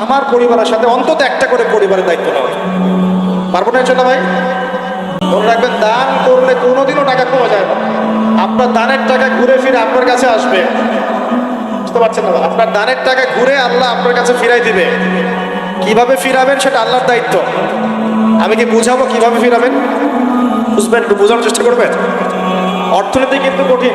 আমার পরিবারের সাথে অন্তত একটা করে পরিবারের দায়িত্ব নেওয়া পারব না চলো ভাই? মনে রাখবেন, দান করলে কোনোদিনও টাকা কমে যায় না। আপনার দানের টাকা ঘুরে ফিরে আপনার কাছে আসবে। বুঝতে পারছেন না? আপনার দানের টাকা ঘুরে আল্লাহ আপনার কাছে ফিরাই দিবে। কীভাবে ফিরাবেন সেটা আল্লাহর দায়িত্ব। আমি কি বুঝাবো কীভাবে ফিরাবেন? বুঝবেন, একটু বোঝানোর চেষ্টা করবেন? অর্থনীতি কিন্তু কঠিন।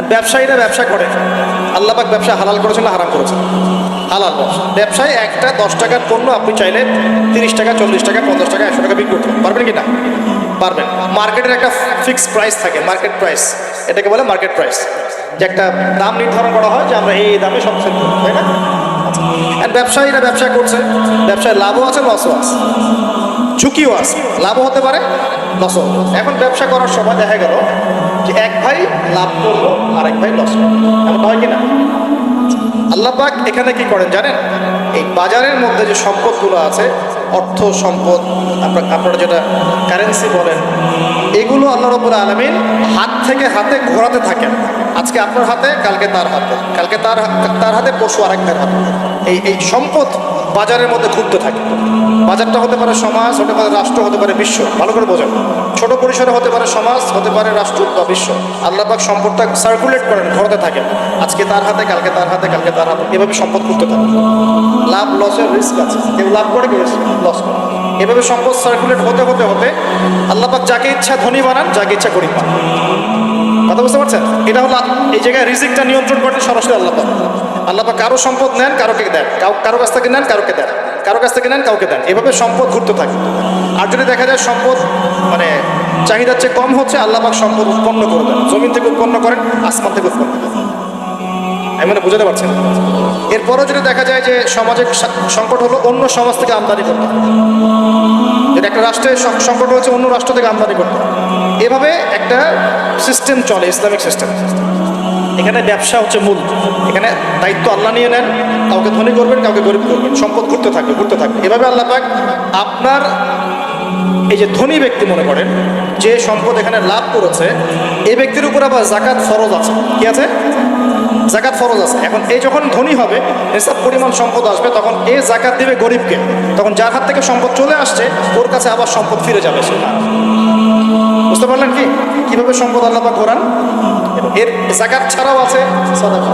আর ব্যবসায়ীরা ব্যবসা করে। আল্লাপাক ব্যবসা হালাল করেছেন না হারাম করেছেন? হালাল ব্যবসা। ব্যবসায় একটা দশ টাকার পণ্য আপনি চাইলে তিরিশ টাকা, চল্লিশ টাকা, পঞ্চাশ টাকা, একশো টাকা বিক্রি করতে পারবেন। কি না? পারবেন। মার্কেটের একটা ফিক্সড প্রাইস থাকে মার্কেট প্রাইস এটাকে বলে মার্কেট প্রাইস যে একটা দাম নির্ধারণ করা হয় যে আমরা এই দামে সব সেল তাই না? আচ্ছা। ব্যবসায়ীরা ব্যবসা করছে। ব্যবসায় লাভও আছে লসও আছে। ঝুঁকিও আছে, লাভও হতে পারে লসও এখন ব্যবসা করার সময় দেখা গেল যে এক ভাই লাভ করল আর এক ভাই লস এমন হয় কি না? আল্লাহ পাক এখানে কি করেন জানেন? এই বাজারের মধ্যে যে সম্পদগুলো আছে, অর্থ সম্পদ আপনার আপনারা যেটা কারেন্সি বলেন, এগুলো আল্লাহ রবুল আলমিন হাত থেকে হাতে ঘোরাতে থাকেন। আজকে আপনার হাতে, কালকে তার হাতে। কালকে তার তার হাতে পশু আরেক ভাইয়ের হাতে। এই এই সম্পদ বাজারের মধ্যে ঘুরতে থাকে। বাজারটা হতে পারে সমাজ, হতে পারে রাষ্ট্র, হতে পারে বিশ্ব। ভালো করে বোঝেন। ছোট পরিসরে হতে পারে সমাজ, হতে পারে রাষ্ট্র বা বিশ্ব। আল্লাহ পাক সম্পদটা সার্কুলেট করেন, ঘরতে থাকেন। আজকে তার হাতে, কালকে তার হাতে, কালকে তার হাতে। এভাবে সম্পদ করতে থাকে। লাভ লসের রিস্ক আছে। কেউ লাভ করে, কেউ লস করে এভাবে সম্পদ সার্কুলেট হতে হতে হতে আল্লাহ পাক যাকে ইচ্ছা ধনী বানান, যাকে ইচ্ছা গরিব বানান। কথা বুঝতে পারছেন? এটা হলো এই জায়গায় রিজিকটা নিয়ন্ত্রণ করেন সরাসরি আল্লাহ পাক কারও সম্পদ নেন, কারোকে দেন। কারও কাছ থেকে নেন, কারোকে দেন। কারও কাছ থেকে নেন, কাউকে দেন। এভাবে সম্পদ ঘুরতে থাকে। আর যদি দেখা যায় সম্পদ মানে চাহিদার চেয়ে কম হচ্ছে, আল্লাহ পাক সম্পদ উৎপন্ন করে দেন। জমিন থেকে উৎপন্ন করেন, আসমান থেকে উৎপন্ন করেন। আমি মানে বুঝাতে পারছি না। এরপরও যদি দেখা যায় যে সমাজের সংকট হলো, অন্য সমাজ থেকে আমদানি করতে। যেটা একটা রাষ্ট্রের সংকট হচ্ছে অন্য রাষ্ট্র থেকে আমদানি করতে এভাবে একটা সিস্টেম চলে, ইসলামিক সিস্টেম এখানে ব্যবসা হচ্ছে মূল। এখানে দায়িত্ব আল্লাহ নিয়ে নেন, কাউকে ধনী করবেন, কাউকে গরিব করবেন, সম্পদ ঘুরতে থাকবে ঘুরতে থাকবে। এভাবে আল্লাহ পাক আপনার এই যে ধনী ব্যক্তি মনে করেন, যে সম্পদ এখানে লাভ করেছে, এই ব্যক্তির উপর আবার জাকাত ফরজ আছে। কি আছে? জাকাত ফরজ আছে। এখন এই যখন ধনী হবে এসব পরিমাণ সম্পদ আসবে, তখন এ জাকাত দিবে গরিবকে। তখন যার হাত থেকে সম্পদ চলে আসছে, ওর কাছে আবার সম্পদ ফিরে যাবে সেটা বুঝতে পারলেন কি? কীভাবে সম্পদ আল্লাহ পাক ঘোরান? এর জাকাত ছাড়াও আছে সদাকা।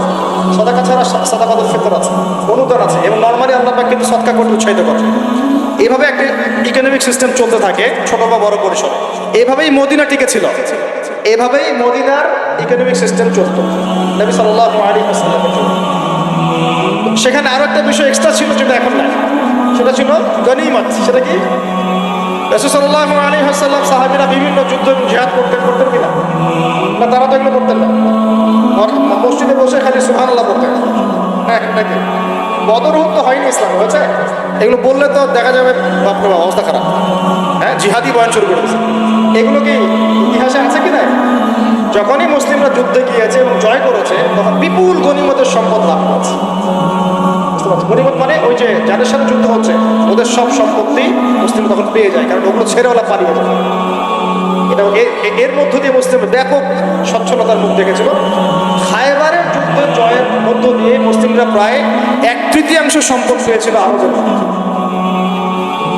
সদাকা ছাড়া সদাকাতুল ফিতর আছে, অনুদান আছে, এবং নর্মালি আল্লাহ কিন্তু সদকা করতে উৎসাহিত করে। এইভাবে একটা ইকোনমিক সিস্টেম চলতে থাকে ছোট বা বড় পরিসরে। এইভাবেই মদিনা টিকে ছিল। এভাবেই মদিনার ইকোনমিক সিস্টেম চলতো। নবী সাল্লাল্লাহু আলাইহি ওয়াসাল্লামের যুগে। সেখানে আরও একটা বিষয় এক্সট্রা ছিল যেটা এখন নাই। সেটা ছিল গনিমত। সেটা কি? রসুল সাল্লাল্লাহু আলাইহি ওয়াসাল্লাম সাহাবীরা বিভিন্ন যুদ্ধ জিহাদ করতেন করতেন কিনা? না, তারা তো এগুলো করতেন না। মসজিদে বসে খালি সুবহানাল্লাহ বলতেন। হ্যাঁ নাকি বদরহুদ তো হয়নি ইসলাম, হয়েছে? এগুলো বললে তো দেখা যাবে বাপরে বাপ, অবস্থা খারাপ। হ্যাঁ জিহাদি বয়ান শুরু করেছে। এগুলো কি ইতিহাসে আছে কি নাই? যখনই মুসলিমরা যুদ্ধে গিয়েছে এবং জয় করেছে, তখন বিপুল গণিমতের সম্পদ লাভ করেছে। বুঝতে পারছি মানে ওই যে যাদের সাথে যুদ্ধ হচ্ছে, ওদের সব সম্পত্তি মুসলিম তখন পেয়ে যায়, কারণ ওগুলো ছেড়ে ওরা পালিয়ে যায় এটা এর মধ্য দিয়ে মুসলিম ব্যাপক সচ্ছলতার মুখ দেখেছিল খায়বারের যুদ্ধ জয়ের মধ্য দিয়ে মুসলিমরা প্রায় এক তৃতীয়াংশ সম্পদ পেয়েছিল আরবের মধ্যে।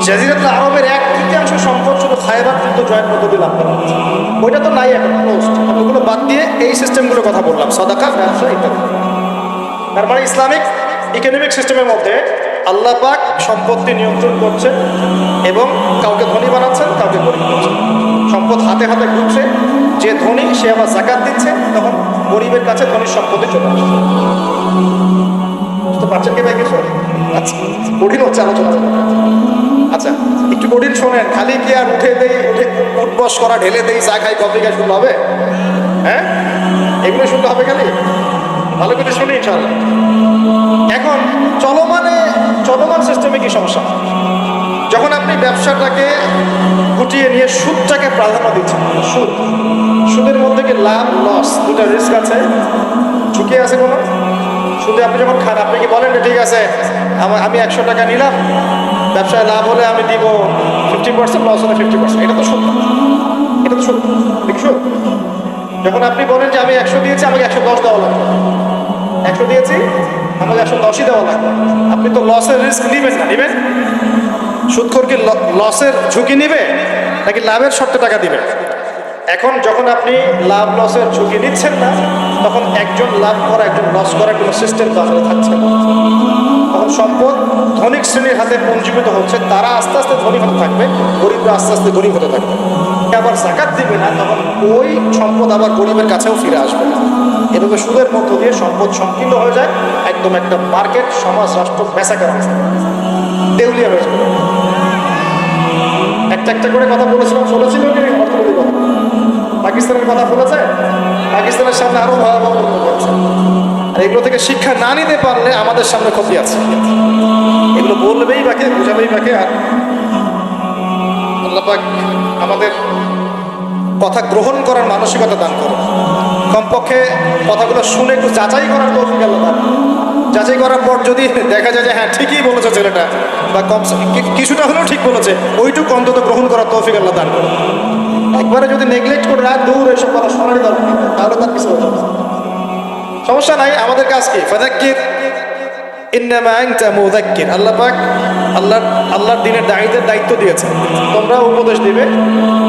জাজিরাতুল আরবের এক তৃতীয়াংশ সম্পদ শুধু খায়বার যুদ্ধ জয়ের মধ্য দিয়ে লাভ করা ওইটা তো নাই এখন। ওগুলো বাদ দিয়ে এই সিস্টেমগুলোর কথা বললাম, সদাকা ব্যবসা ইত্যাদি তার মানে ইসলামিক ইকোনমিক সিস্টেমের মধ্যে আল্লাহ পাক সম্পত্তি নিয়ন্ত্রণ করছেন এবং কাউকে ধনী বানাচ্ছেন, কাউকে গরিব করছেন। সম্পদ হাতে হাতে ঘুরছে, যে ধনী সে আবার জাকাত দিচ্ছে, তখন গরিবের কাছে ধনীর সম্পত্তি চলে আসছে। বুঝতে পারছেন কি ভাই কিছু? আচ্ছা কঠিন হচ্ছে আলোচনা। আচ্ছা একটু কঠিন শোনেন, খালি কি আর উঠে দেই, উঠে উঠবস করা, ঢেলে দেই, চা খাই, কফি খাই শুনলে হবে? হ্যাঁ? এগুলো শুনলে হবে খালি? ভালো করে শুনি, ইনশাআল্লাহ। এখন, চলমানে চলমান সিস্টেমে কি সমস্যা? যখন আপনি ব্যবসাটাকে গুটিয়ে নিয়ে সুদটাকে প্রাধান্য দিচ্ছেন সুদ, সুদের মধ্যে কি লাভ লস দুটা রিস্ক আছে? ঝুঁকি আছে কোনো? সুদে আপনি যখন খান, আপনি কি বলেন ঠিক আছে, আমি একশো টাকা নিলাম, ব্যবসায় লাভ হলে আমি দিব ফিফটি পার্সেন্ট লস হলে ফিফটি পার্সেন্ট এটা তো সত্য এটা তো সত্য সুদ যখন আপনি বলেন যে, আমি একশো দিয়েছি, আমাকে একশো দশ দেওয়া লাগবে। একশো দিয়েছি। আমাকে একশো দশই দেওয়া লাগবে। আপনি তো লসের রিস্ক নেবেন না, নেবেন? সুদখোর কি লসের ঝুঁকি নিবে নাকি লাভের শর্তে টাকা দিবে? এখন যখন আপনি লাভ লসের ঝুঁকি নিচ্ছেন না, তখন একজন লাভ করা, একজন লস করার কোনো সিস্টেম আসলে থাকছে না। তখন সম্পদ ধনিক শ্রেণির হাতে পঞ্জীভূত হচ্ছে, তারা আস্তে আস্তে ধনী হতে থাকবে, গরিবরা আস্তে আস্তে গরিব হতে থাকবে। আবার জাকাত দিবে না, তখন ওই সম্পদ আবার গরিবের কাছেও ফিরে আসবে না। এভাবে সুদের মধ্য দিয়ে সম্পদ সংকীর্ণ হয়ে যায়, একদম একটা মার্কেট, সমাজ, রাষ্ট্র মেসাকার হয়ে দেউলিয়া হয়ে একটা একটা করে কথা বলেছিলাম, বলেছিল অর্থনৈতিক কথা। পাকিস্তানের কথা বলেছে, পাকিস্তানের সামনে আরও ভয়াবহ আর এগুলো থেকে শিক্ষা না নিতে পারলে আমাদের সামনে ক্ষতি আছে। এগুলো বলবেই বাকে বোঝাবেই বাকে আর আল্লাপাক আমাদের কথা গ্রহণ করার মানসিকতা দান করো কমপক্ষে কথাগুলো শুনে একটু যাচাই করার তৌফিক আল্লাহ তার যাচাই করার পর যদি দেখা যায় যে হ্যাঁ ঠিকই বলেছে ছেলেটা, বা কম কিছুটা হলেও ঠিক বলেছে, ওইটুকু অন্তত গ্রহণ করার তৌফিক আল্লাহ দান করে একবারে যদি নেগলেক্ট করে রাত দূর এসব কথা শোনারই দরকার তাহলে তার কিছু সমস্যা নাই, আমাদের কাজ কি? ফাদাক্কির আল্লাহ আল্লাহর দিনের দায়ীদের দায়িত্ব তোমরা উপদেশ দিবে,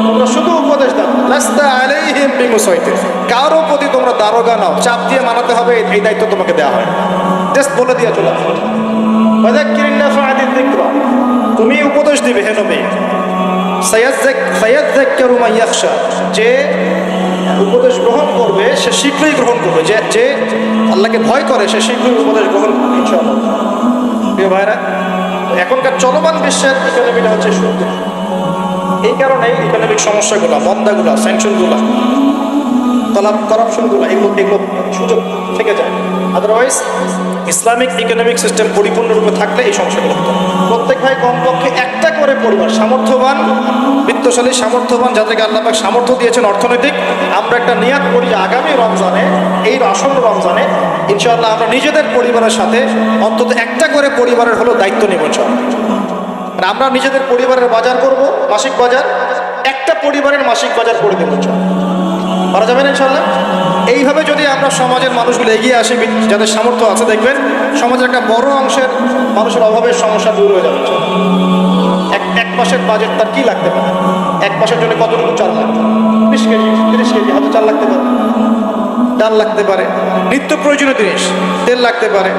তোমরা শুধু উপদেশ দাও। কারও প্রতি তোমরা দারোগা নাও, চাপ দিয়ে মানাতে হবে, এই- দায়িত্ব তোমাকে দেওয়া হয়। বলে দিয়ে চলে তুমি উপদেশ দিবে, হে নবী। মান ইয়াখশা। যে উপদেশ গ্রহণ করবে, সে শীঘ্রই গ্রহণ করবে। যে যে আল্লাহকে ভয় করে, সে শীঘ্রই উপদেশ গ্রহণ করবে, ইনশাআল্লাহ। ভাইরা এখনকার চলমান বিশ্বের ইকোনমিটা হচ্ছে সুদ এই কারণে ইকোনমিক সমস্যাগুলো, মন্দাগুলো স্যাংশনগুলো তলাপ করাপশনগুলো, এগুলো এগুলো সুযোগ থেকে যায়। আদারওয়াইজ ইসলামিক ইকোনমিক সিস্টেম পরিপূর্ণরূপে থাকলে এই সমস্যাগুলো হতো প্রত্যেক ভাই কমপক্ষে একটা করে পরিবার সামর্থ্যবান বিত্তশালী সামর্থ্যবান, যাদেরকে আল্লাহ পাক সামর্থ্য দিয়েছেন অর্থনৈতিক, আমরা একটা নিয়াত করি আগামী রমজানে, এই আসন্ন রমজানে, ইনশাআল্লাহ আমরা নিজেদের পরিবারের সাথে অন্তত একটা করে পরিবারের হলো দায়িত্ব নেব আর আমরা নিজেদের পরিবারের বাজার করব, মাসিক বাজার, একটা পরিবারের মাসিক বাজার করে দেবো পারা যাবে না ইনশাল্লাহ এইভাবে যদি আমরা সমাজের মানুষগুলো এগিয়ে আসি, যাদের সামর্থ্য আছে, দেখবেন সমাজের একটা বড় অংশের মানুষের অভাবের সমস্যা দূর হয়ে যাবে। এক এক মাসের বাজেট তার কি লাগতে পারে? এক মাসের জন্য কতটুকু চাল লাগবে? বিশ কেজি, তিরিশ কেজি, হয়তো চাল লাগতে পারে। ডাল লাগতে পারে, নিত্য প্রয়োজনীয় জিনিস, তেল লাগতে পারে,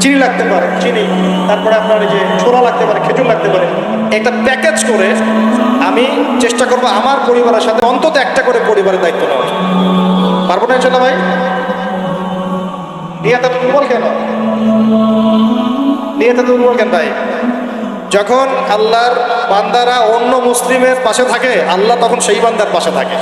চিনি লাগতে পারে, চিনি, তারপরে আপনার যে ছোলা লাগতে পারে, খেজুর লাগতে পারে। একটা প্যাকেজ করে আমি চেষ্টা করব আমার পরিবারের সাথে অন্তত একটা করে পরিবারের দায়িত্ব নেওয়ার। পারব না চলো ভাই? নিয়ে এত দুর্বল কেন? নিয়ে এত দুর্বল কেন ভাই? যখন আল্লাহর বান্দারা অন্য মুসলিমের পাশে থাকে আল্লাহ তখন সেই বান্দার পাশে থাকে।